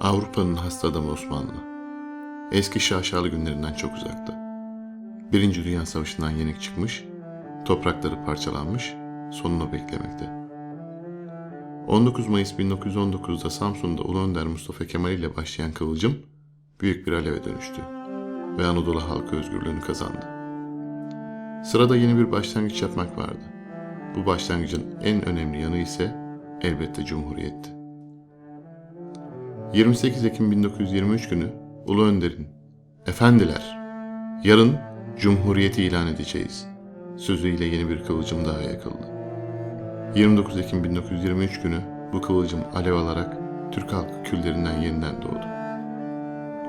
Avrupa'nın hasta adamı Osmanlı. Eski şaşalı günlerinden çok uzakta. Birinci Dünya Savaşı'ndan yenik çıkmış, toprakları parçalanmış, sonunu beklemekte. 19 Mayıs 1919'da Samsun'da Ulu Önder Mustafa Kemal ile başlayan kıvılcım büyük bir aleve dönüştü ve Anadolu halkı özgürlüğünü kazandı. Sırada yeni bir başlangıç yapmak vardı. Bu başlangıcın en önemli yanı ise elbette Cumhuriyet'ti. 28 Ekim 1923 günü Ulu Önder'in Efendiler, yarın Cumhuriyeti ilan edeceğiz sözüyle yeni bir kıvılcım daha yakıldı. 29 Ekim 1923 günü bu kıvılcım alev alarak Türk halkı küllerinden yeniden doğdu.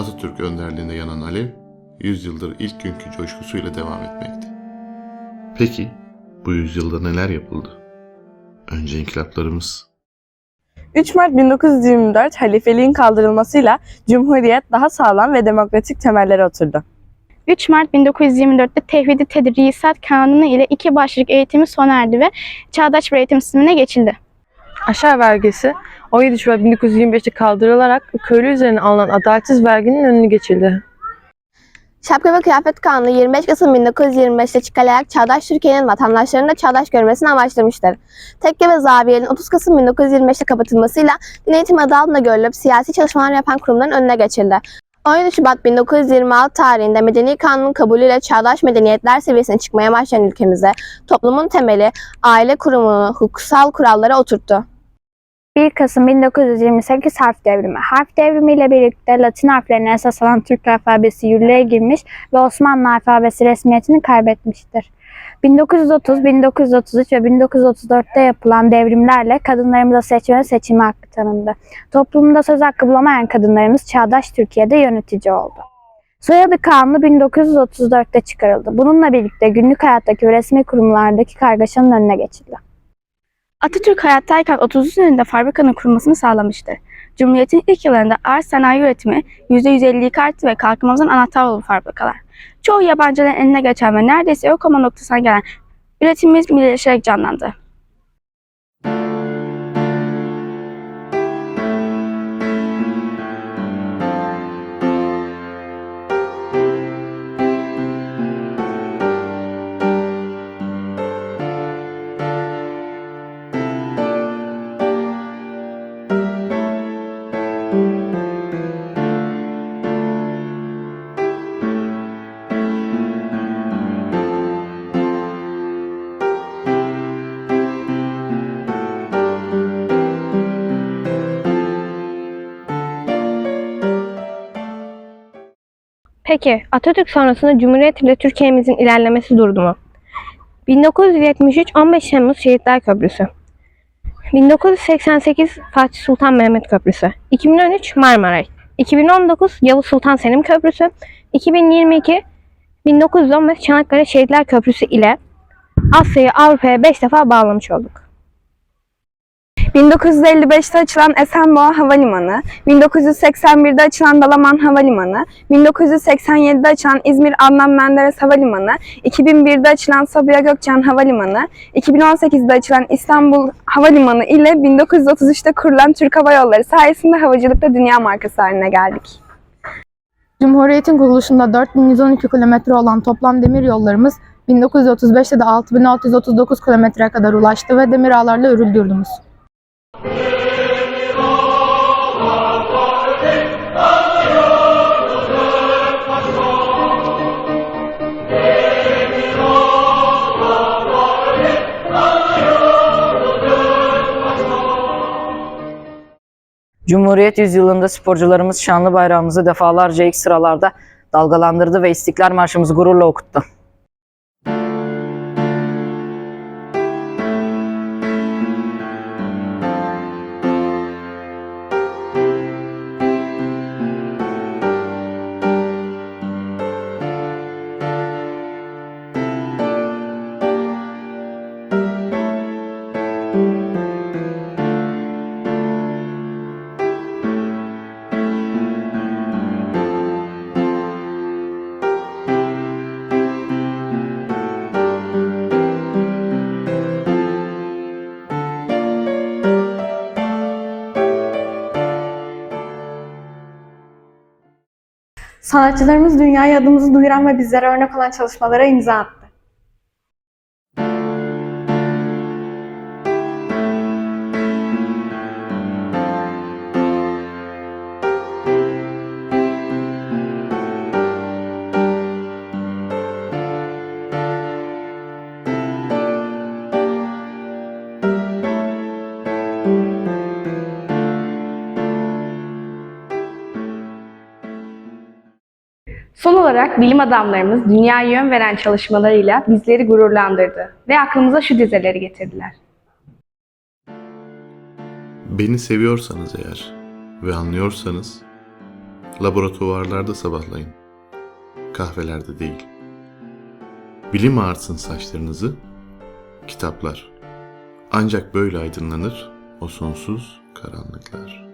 Atatürk önderliğinde yanan alev, yüzyıldır ilk günkü coşkusuyla devam etmekte. Peki, bu yüzyılda neler yapıldı? Önce inkılaplarımız, 3 Mart 1924 halifeliğin kaldırılmasıyla Cumhuriyet daha sağlam ve demokratik temellere oturdu. 3 Mart 1924'te Tevhid-i Tedrisat Kanunu ile iki başlık eğitimi sona erdi ve çağdaş bir eğitim sistemine geçildi. Aşağı vergisi 17 Şubat 1925'te kaldırılarak köylü üzerine alınan adaletsiz verginin önünü geçildi. Şapka ve Kıyafet Kanunu 25 Kasım 1925'te çıkarılarak çağdaş Türkiye'nin vatandaşlarının da çağdaş görmesini amaçlamıştır. Tekke ve Zaviye'nin 30 Kasım 1925'te kapatılmasıyla din eğitimi adı altında görülüp siyasi çalışmalar yapan kurumların önüne geçildi. 17 Şubat 1926 tarihinde Medeni Kanunun kabulüyle çağdaş medeniyetler seviyesine çıkmaya başlayan ülkemize toplumun temeli aile kurumunu hukuksal kurallara oturttu. 1 Kasım 1928 harf devrimi. Harf devrimiyle birlikte Latin harflerine esas alan Türk alfabesi yürürlüğe girmiş ve Osmanlı alfabesi resmiyetini kaybetmiştir. 1930, 1933 ve 1934'te yapılan devrimlerle kadınlarımıza seçme ve seçilme hakkı tanındı. Toplumda söz hakkı bulamayan kadınlarımız çağdaş Türkiye'de yönetici oldu. Soyadı Kanunu 1934'te çıkarıldı. Bununla birlikte günlük hayattaki ve resmi kurumlardaki kargaşanın önüne geçildi. Atatürk hayattayken 30 üzerinde fabrikanın kurulmasını sağlamıştır. Cumhuriyet'in ilk yıllarında ağır sanayi üretimi %150'yi arttı ve kalkınmamızın anahtar oldu fabrikalar. Çoğu yabancıların eline geçen ve neredeyse yok olma noktasına gelen üretimimiz birleşerek canlandı. Peki Atatürk sonrasında Cumhuriyet ile Türkiye'mizin ilerlemesi durdu mu? 1973 15 Temmuz Şehitler Köprüsü. 1988 Fatih Sultan Mehmet Köprüsü. 2013 Marmaray. 2019 Yavuz Sultan Selim Köprüsü. 2022 1915 Çanakkale Şehitler Köprüsü ile Asya'yı Avrupa'ya 5 defa bağlamış olduk. 1955'te açılan Esenboğa Havalimanı, 1981'de açılan Dalaman Havalimanı, 1987'de açılan İzmir Adnan Menderes Havalimanı, 2001'de açılan Sabiha Gökçen Havalimanı, 2018'de açılan İstanbul Havalimanı ile 1933'te kurulan Türk Hava Yolları sayesinde havacılıkta dünya markası haline geldik. Cumhuriyet'in kuruluşunda 4112 kilometre olan toplam demir yollarımız 1935'te de 6639 kilometreye kadar ulaştı ve demir ağlarla örüldü yurdumuz. Cumhuriyet yüzyılında sporcularımız şanlı bayrağımızı defalarca ilk sıralarda dalgalandırdı ve İstiklal Marşımızı gururla okuttu. Sanatçılarımız dünyaya adımızı duyuran ve bizlere örnek olan çalışmalara imza attı. Son olarak bilim adamlarımız dünyaya yön veren çalışmalarıyla bizleri gururlandırdı ve aklımıza şu dizeleri getirdiler. Beni seviyorsanız eğer ve anlıyorsanız laboratuvarlarda sabahlayın. Kahvelerde değil. Bilim ağartsın saçlarınızı, kitaplar. Ancak böyle aydınlanır o sonsuz karanlıklar.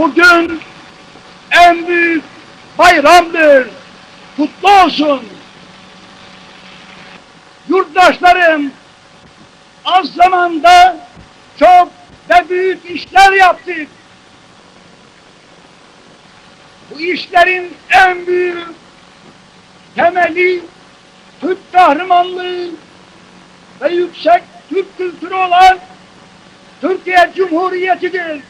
Bugün en büyük bayramdır. Kutlu olsun. Yurttaşlarım az zamanda çok ve büyük işler yaptık. Bu işlerin en büyük temeli Türk kahramanlığı ve yüksek Türk kültürü olan Türkiye Cumhuriyeti'dir.